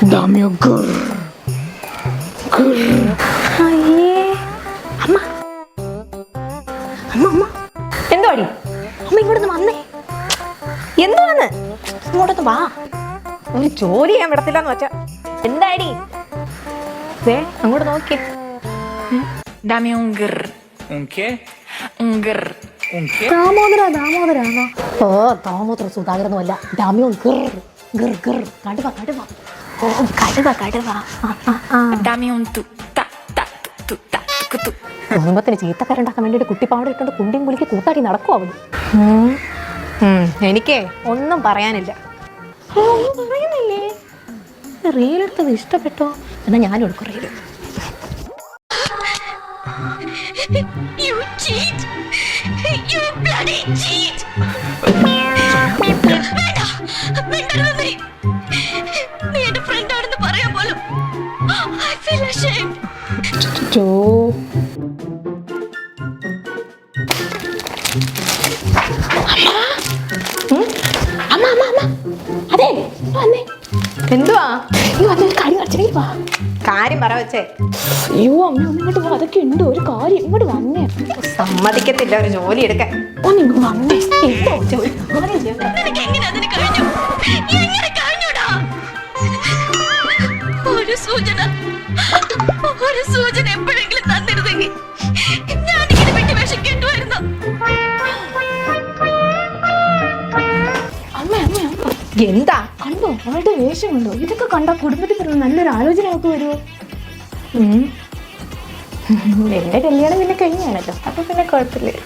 Dame gur. Gur. അയ്യേ അമ്മ അമ്മ അമ്മ അമ്മ ഇങ്ങോട്ടൊന്ന് വന്നേ എന്തുവാന്ന് ഇങ്ങോട്ടൊന്ന് വാ ഒരു ജോലി ചെയ്യാൻ വെച്ചാ എന്താടി ദേ അങ്ങോട്ട് നോക്കിയേ Dame un grr. ¿Un qué? Un grr. ¿Un qué? Damodara ദാമോദരാണോ ഓ ദാമോദര ഗിർ ഗിർ ഗിർ കടുവ കടുവ ഓ കടുവ. കടുവ. കുടുംബത്തിന് ചീത്തക്കാരുണ്ടാക്കാൻ കുട്ടിപ്പാവട ഇട്ടുകൊണ്ട് കുണ്ടിയും കൂട്ടാടി നടക്കും അവന് എനിക്കേ ഒന്നും പറയാനില്ല. ഒന്നും പറയുന്നില്ലേ? റീലെടുത്തത് ഇഷ്ടപ്പെട്ടോ? എന്നാ ഞാനും എടുക്കും You cheat! You bloody cheat! പറയാൻ feel ashamed ചോ അമ്മ അമ്മ അമ്മ അതെ വന്നേ എന്തുവാ? നീ വന്നൊരു കാര്യം കാണിച്ചെങ്കിൽ വാ. കാര്യം പറ വെച്ചേ. അയ്യോ അമ്മ ഒന്ന് ഇങ്ങോട്ട് വാ. അതൊക്കെ ഉണ്ട് ഒരു കാര്യം. ഇങ്ങോട്ട് വന്നേ സമ്മതിക്കത്തില്ല ഒരു ജോലി എടുക്കാൻ. ഒന്ന് ഇങ്ങോട്ട് വന്നേ എന്തോ ജോലി കാര്യം ചെയ്യണ്ട. ഒരു സൂചന. ഒരു സൂചന എപ്പോഴെങ്കിലും തന്നിരുന്നെങ്കിൽ ഞാനിങ്ങനെ വെട്ടി വേഷം കേട്ടുമായിരുന്നു എന്താ? കണ്ടോ? അവളുടെ വേഷം കണ്ടോ? ഇതൊക്കെ കണ്ടോ കുടുംബത്തിൽ നല്ലൊരു ആലോചന നമുക്ക് വരുമോ എന്റെ കല്യാണം പിന്നെ കഴിഞ്ഞാണല്ലോ അപ്പൊ പിന്നെ കുഴപ്പമില്ല.